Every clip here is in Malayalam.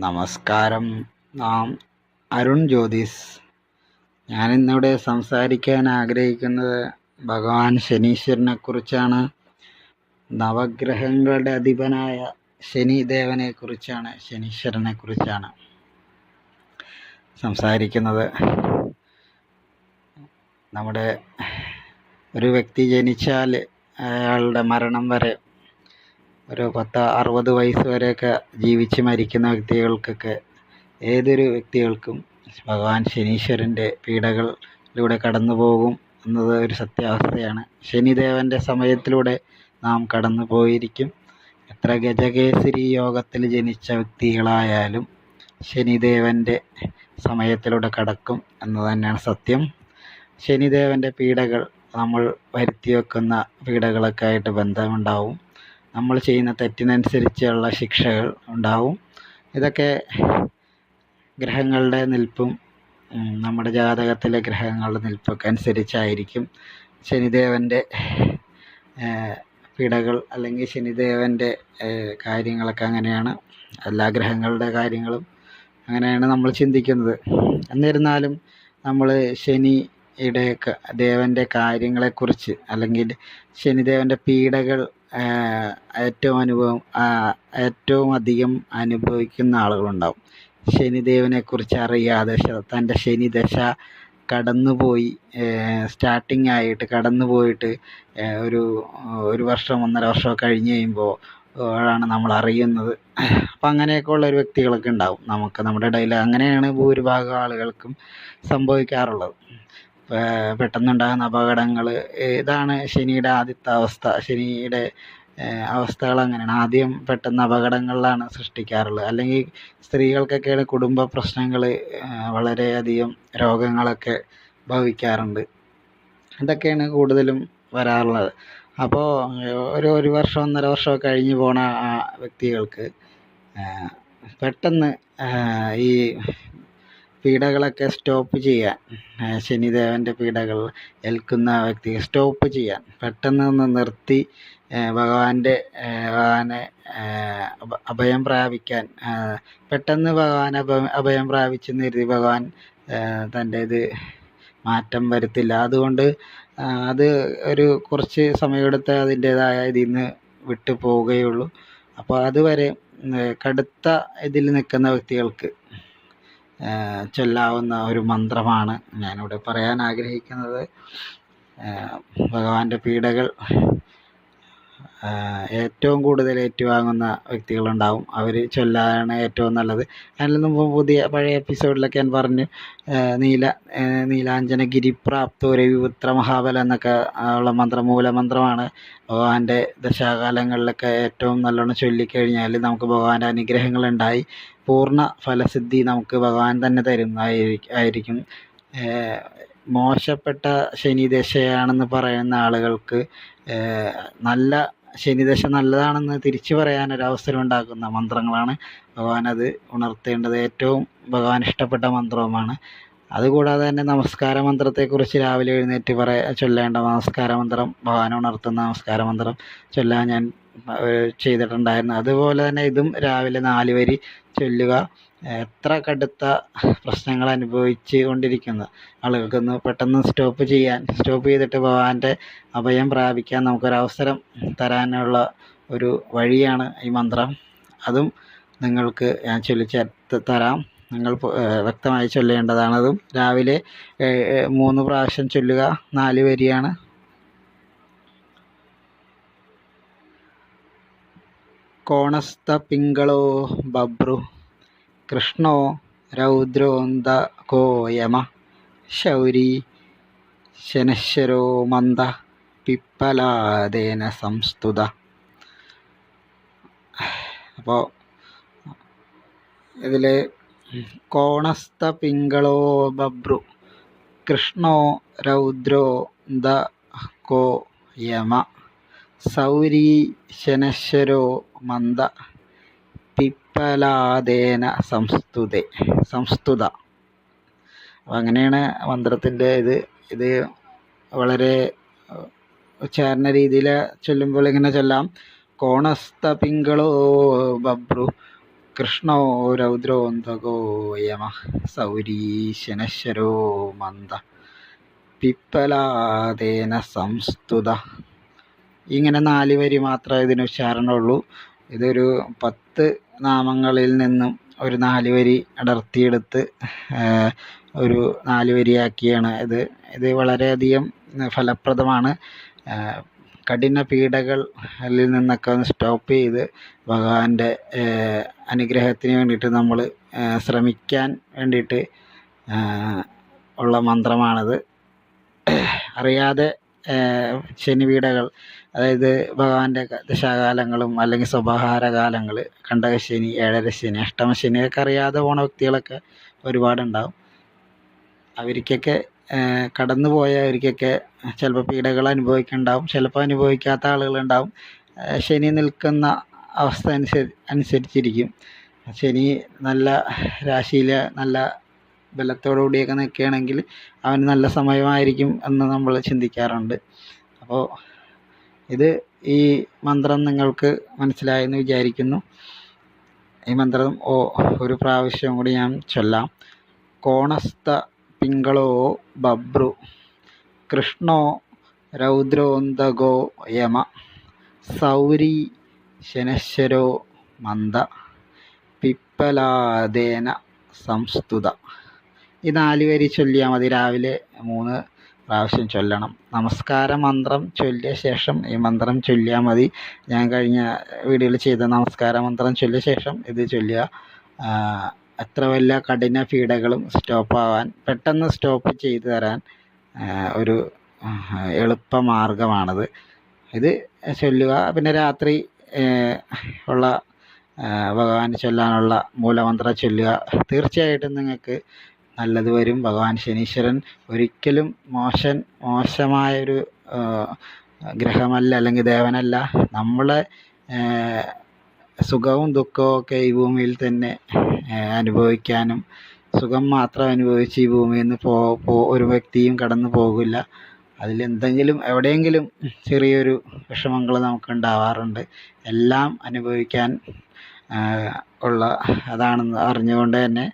നമസ്കാരം. നാം അരുൺ ജ്യോതിസ്. ഞാനിന്നിവിടെ സംസാരിക്കാൻ ആഗ്രഹിക്കുന്നത് ഭഗവാൻ ശനീശ്വരനെ കുറിച്ചാണ്. നവഗ്രഹങ്ങളുടെ അധിപനായ ശനിദേവനെ കുറിച്ചാണ് ശനീശ്വരനെ കുറിച്ചാണ് സംസാരിക്കുന്നത്. നമ്മുടെ ഒരു വ്യക്തി ജനിച്ചാൽ അയാളുടെ മരണം വരെ ഒരു പത്ത് അറുപത് വയസ്സ് വരെയൊക്കെ ജീവിച്ച് മരിക്കുന്ന വ്യക്തികൾക്കൊക്കെ ഏതൊരു വ്യക്തികൾക്കും ഭഗവാൻ ശനീശ്വരന്റെ പീഡകളിലൂടെ കടന്നു പോകും എന്നത് ഒരു സത്യാവസ്ഥയാണ്. ശനിദേവന്റെ സമയത്തിലൂടെ നാം കടന്നു പോയിരിക്കും എത്ര ഗജകേസരി യോഗത്തിൽ ജനിച്ച വ്യക്തികളായാലും ശനിദേവന്റെ സമയത്തിലൂടെ കടക്കും എന്ന് തന്നെയാണ് സത്യം. ശനിദേവന്റെ പീഡകൾ നമ്മൾ വരുത്തി വെക്കുന്ന പീഡകളൊക്കെ ആയിട്ട് ബന്ധമുണ്ടാവും. നമ്മൾ ചെയ്യുന്ന തെറ്റിനനുസരിച്ചുള്ള ശിക്ഷകൾ ഉണ്ടാവും. ഇതൊക്കെ ഗ്രഹങ്ങളുടെ നിൽപ്പും നമ്മുടെ ജാതകത്തിലെ ഗ്രഹങ്ങളുടെ നിൽപ്പൊക്കെ അനുസരിച്ചായിരിക്കും. ശനിദേവന്റെ പിടകൾ അല്ലെങ്കിൽ ശനിദേവന്റെ കാര്യങ്ങളൊക്കെ അങ്ങനെയാണ്. എല്ലാ ഗ്രഹങ്ങളുടെ കാര്യങ്ങളും അങ്ങനെയാണ് നമ്മൾ ചിന്തിക്കുന്നത്. എന്നിരുന്നാലും നമ്മൾ ശനിയുടെ ദേവന്റെ കാര്യങ്ങളെക്കുറിച്ച് അല്ലെങ്കിൽ ശനിദേവന്റെ പീഡകൾ ഏറ്റവും അനുഭവം ഏറ്റവും അധികം അനുഭവിക്കുന്ന ആളുകളുണ്ടാവും. ശനിദേവനെക്കുറിച്ച് അറിയാതെ തന്റെ ശനിദശ കടന്നുപോയി സ്റ്റാർട്ടിങ് ആയിട്ട് കടന്നുപോയിട്ട് ഒരു ഒരു വർഷം ഒന്നര വർഷം കഴിഞ്ഞ് കഴിയുമ്പോൾ ആണ് നമ്മൾ അറിയുന്നത്. അപ്പം അങ്ങനെയൊക്കെ ഉള്ള ഒരു വ്യക്തികളൊക്കെ ഉണ്ടാവും. നമുക്ക് നമ്മുടെ ഇടയിൽ അങ്ങനെയാണ് ഭൂരിഭാഗം ആളുകൾക്കും സംഭവിക്കാറുള്ളത്. പെട്ടെന്നുണ്ടാകുന്ന അപകടങ്ങൾ ഇതാണ് ശനിയുടെ ആദ്യത്തെ അവസ്ഥ ശനിയുടെ അവസ്ഥകൾ അങ്ങനെയാണ്. ആദ്യം പെട്ടെന്ന് അപകടങ്ങളിലാണ് സൃഷ്ടിക്കാറുള്ളത്. അല്ലെങ്കിൽ സ്ത്രീകൾക്കൊക്കെയാണ് കുടുംബ പ്രശ്നങ്ങൾ വളരെയധികം രോഗങ്ങളൊക്കെ ഭവിക്കാറുണ്ട്. ഇതൊക്കെയാണ് കൂടുതലും വരാറുള്ളത്. അപ്പോൾ ഒരു ഒരു വർഷം ഒന്നര വർഷമൊക്കെ കഴിഞ്ഞ് പോണ ആ വ്യക്തികൾക്ക് പെട്ടെന്ന് ഈ പീഡകളൊക്കെ സ്റ്റോപ്പ് ചെയ്യാൻ. ശനിദേവന്റെ പീഡകൾ ഏൽക്കുന്ന വ്യക്തി സ്റ്റോപ്പ് ചെയ്യാൻ. പെട്ടെന്ന് ഒന്ന് നിർത്തി ഭഗവാന്റെ ഭഗവാനെ അഭയം പ്രാപിക്കാൻ. പെട്ടെന്ന് ഭഗവാൻ അഭയം പ്രാപിച്ചെന്ന് കരുതി ഭഗവാൻ തന്റെ ഇത് മാറ്റം വരുത്തില്ല. അതുകൊണ്ട് അത് ഒരു കുറച്ച് സമയമെടുത്ത് അതിന്റേതായ ഇതിൽ നിന്ന് വിട്ടു പോവുകയുള്ളൂ. അപ്പോൾ അതുവരെ കടുത്ത ഇതിൽ നിൽക്കുന്ന വ്യക്തികൾക്ക് ചൊല്ലാവുന്ന ഒരു മന്ത്രമാണ് ഞാനിവിടെ പറയാൻ ആഗ്രഹിക്കുന്നത്. ഭഗവാന്റെ പീഡകൾ ഏറ്റവും കൂടുതൽ ഏറ്റുവാങ്ങുന്ന വ്യക്തികളുണ്ടാവും. അവർ ചൊല്ലാനാണ് ഏറ്റവും നല്ലത്. അതിൽ മുമ്പ് പുതിയ പഴയ എപ്പിസോഡിലൊക്കെ ഞാൻ പറഞ്ഞു നീല നീലാഞ്ജന നീലാഞ്ജനഗിരി പ്രാപ്തോ രവിപുത്ര മഹാബല എന്നൊക്കെ ഉള്ള മന്ത്രം മൂലമന്ത്രമാണ് ഭഗവാന്റെ ദശാകാലങ്ങളിലൊക്കെ ഏറ്റവും നല്ലോണം ചൊല്ലിക്കഴിഞ്ഞാൽ നമുക്ക് ഭഗവാന്റെ അനുഗ്രഹങ്ങളുണ്ടായി പൂർണ ഫലസിദ്ധി നമുക്ക് ഭഗവാൻ തന്നെ തരുന്നതായിരിക്കും മോശപ്പെട്ട ശനിദശയാണെന്ന് പറയുന്ന ആളുകൾക്ക് നല്ല ശനിദശ നല്ലതാണെന്ന് തിരിച്ചു പറയാൻ ഒരു അവസരം ഉണ്ടാക്കുന്ന മന്ത്രങ്ങളാണ്. ഭഗവാൻ അത് ഉണർത്തേണ്ടത് ഏറ്റവും ഭഗവാൻ ഇഷ്ടപ്പെട്ട മന്ത്രവുമാണ്. അതുകൂടാതെ തന്നെ നമസ്കാര മന്ത്രത്തെക്കുറിച്ച് രാവിലെ എഴുന്നേറ്റ് പറയാ ചൊല്ലേണ്ട നമസ്കാര മന്ത്രം ഭഗവാൻ ഉണർത്തുന്ന നമസ്കാര മന്ത്രം ചൊല്ലാൻ ഞാൻ ചെയ്തിട്ടുണ്ടായിരുന്നു. അതുപോലെ തന്നെ ഇതും രാവിലെ നാല് വരി ചൊല്ലുക. എത്ര കടുത്ത പ്രശ്നങ്ങൾ അനുഭവിച്ച് കൊണ്ടിരിക്കുന്ന. ആളുകൾക്കൊന്ന് പെട്ടെന്ന് സ്റ്റോപ്പ് ചെയ്യാൻ സ്റ്റോപ്പ് ചെയ്തിട്ട് ഭഗവാന്റെ അഭയം പ്രാപിക്കാൻ നമുക്കൊരവസരം തരാനുള്ള ഒരു വഴിയാണ് ഈ മന്ത്രം. അതും നിങ്ങൾക്ക് ഞാൻ ചൊല്ലിച്ചേർത്ത് തരാം. നിങ്ങൾ വ്യക്തമായി ചൊല്ലേണ്ടതാണതും രാവിലെ മൂന്ന് പ്രാവശ്യം ചൊല്ലുക. നാല് വരിയാണ്. കോണസ്ഥ പിങ്കളോ ബഭ്രു കൃഷ്ണോ രൗദ്രോന്തകോ യമ? ശൗരി ശനശ്വരോ മന്ദ പിപ്പലാദേന സംസ്തുത. അപ്പോൾ ഇതിൽ കോണസ്ഥ പിങ്കളോ ബബ്രു കൃഷ്ണോ രൗദ്രോ ദ കോ യമ? സൗരി ശനശ്വരോ മന്ദ പിപ്പലാദേന സംസ്തുതേ സംസ്തുത. അങ്ങനെയാണ് മന്ത്രത്തിന്റെ ഇത്. ഇത് വളരെ ഉച്ചാരണ രീതിയിൽ ചൊല്ലുമ്പോൾ ഇങ്ങനെ ചൊല്ലാം. കോണസ്ത പിങ്കളോ ബബ്രു കൃഷ്ണോ രൗദ്രോന്തകോ യമ സൗരീശനശ്വരോ മന്ദ പിപ്പലാദേന സംസ്തുത. ഇങ്ങനെ നാല് വരി മാത്രമേ ഇതിന് ഉച്ചാരണമുള്ളൂ. ഇതൊരു പത്ത് നാമങ്ങളിൽ നിന്നും ഒരു നാല് വരി അടർത്തിയെടുത്ത് ഒരു നാല് വരിയാക്കിയാണ് ഇത്. ഇത് വളരെയധികം ഫലപ്രദമാണ്. കഠിന പീഡകൾ അതിൽ നിന്നൊക്കെ ഒന്ന് സ്റ്റോപ്പ് ചെയ്ത് ഭഗവാന്റെ അനുഗ്രഹത്തിന് വേണ്ടിയിട്ട് നമ്മൾ ശ്രമിക്കാൻ വേണ്ടിയിട്ട് ഉള്ള മന്ത്രമാണിത്. അറിയാതെ ശനിപീഡകൾ അതായത് ഭഗവാന്റെ ദശാകാലങ്ങളും അല്ലെങ്കിൽ സ്വഭാഹാരകാലങ്ങൾ കണ്ടകശനി ഏഴരശനി അഷ്ടമശനിയൊക്കെ അറിയാതെ പോണ വ്യക്തികളൊക്കെ ഒരുപാടുണ്ടാവും. അവർക്കൊക്കെ കടന്നു പോയവർക്കൊക്കെ ചിലപ്പോൾ പീഡകൾ അനുഭവിക്കുന്നുണ്ടാവും ചിലപ്പോൾ അനുഭവിക്കാത്ത ആളുകളുണ്ടാവും. ശനി നിൽക്കുന്ന അവസ്ഥ അനുസരി അനുസരിച്ചിരിക്കും. ശനി നല്ല രാശിയിൽ നല്ല ബലത്തോടു കൂടിയൊക്കെ നിൽക്കുകയാണെങ്കിൽ അവന് നല്ല സമയമായിരിക്കും എന്ന് നമ്മൾ ചിന്തിക്കാറുണ്ട്. അപ്പോൾ ഇത് ഈ മന്ത്രം നിങ്ങൾക്ക് മനസ്സിലായെന്ന് വിചാരിക്കുന്നു. ഈ മന്ത്രം ഓ ഒരു പ്രാവശ്യം കൂടി ഞാൻ ചൊല്ലാം. കോണസ്ഥ പിങ്കളോ ബബ്രു കൃഷ്ണോ രൗദ്രോന്തകോ യമ സൗരി ശനശ്വരോ മന്ദ പിപ്പലാദേന സംസ്തുത. ഈ നാല് വരി ചൊല്ലിയാൽ മതി. രാവിലെ മൂന്ന് പ്രാവശ്യം ചൊല്ലണം. നമസ്കാര മന്ത്രം ചൊല്ലിയ ശേഷം ഈ മന്ത്രം ചൊല്ലിയാൽ മതി. ഞാൻ കഴിഞ്ഞ വീഡിയോയിൽ ചെയ്ത നമസ്കാര മന്ത്രം ചൊല്ലിയ ശേഷം ഇത് ചൊല്ലുക എത്ര വല്ല കഠിന സ്റ്റോപ്പ് ആവാൻ പെട്ടെന്ന് സ്റ്റോപ്പ് ചെയ്തു തരാൻ ഒരു എളുപ്പ മാർഗമാണത് ഇത് ചൊല്ലുക. പിന്നെ രാത്രി ഉള്ള ഭഗവാൻ ചൊല്ലാനുള്ള മൂലമന്ത്രം ചൊല്ലുക. തീർച്ചയായിട്ടും നിങ്ങൾക്ക് നല്ലത് വരും. ഭഗവാൻ ശനീശ്വരൻ ഒരിക്കലും മോശൻ മോശമായൊരു ഗ്രഹമല്ല അല്ലെങ്കിൽ ദേവനല്ല. നമ്മളെ സുഖവും ദുഃഖവും ഒക്കെ ഈ ഭൂമിയിൽ തന്നെ അനുഭവിക്കാനും സുഖം മാത്രം അനുഭവിച്ച് ഈ ഭൂമിയിൽ നിന്ന് പോ ഒരു വ്യക്തിയും കടന്നു പോകില്ല. അതിലെന്തെങ്കിലും എവിടെയെങ്കിലും ചെറിയൊരു വിഷമങ്ങൾ നമുക്ക് ഉണ്ടാവാറുണ്ട്. എല്ലാം അനുഭവിക്കാൻ ഉള്ള അതാണെന്ന് അറിഞ്ഞുകൊണ്ട് തന്നെ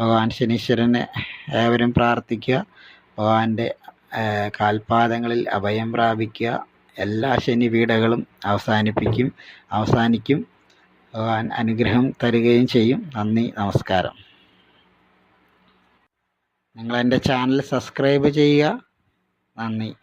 ഭഗവാൻ ശനീശ്വരനെ ഏവരും പ്രാർത്ഥിക്കുക. ഭഗവാന്റെ കാൽപാദങ്ങളിൽ അഭയം പ്രാപിക്കുക. എല്ലാ ശനിപീഡകളും അവസാനിപ്പിക്കും അവസാനിക്കും. ഭഗവാൻ അനുഗ്രഹം തരികയും ചെയ്യും. നന്ദി നമസ്കാരം. നിങ്ങൾ എന്റെ ചാനൽ സബ്സ്ക്രൈബ് ചെയ്യുക. നന്ദി.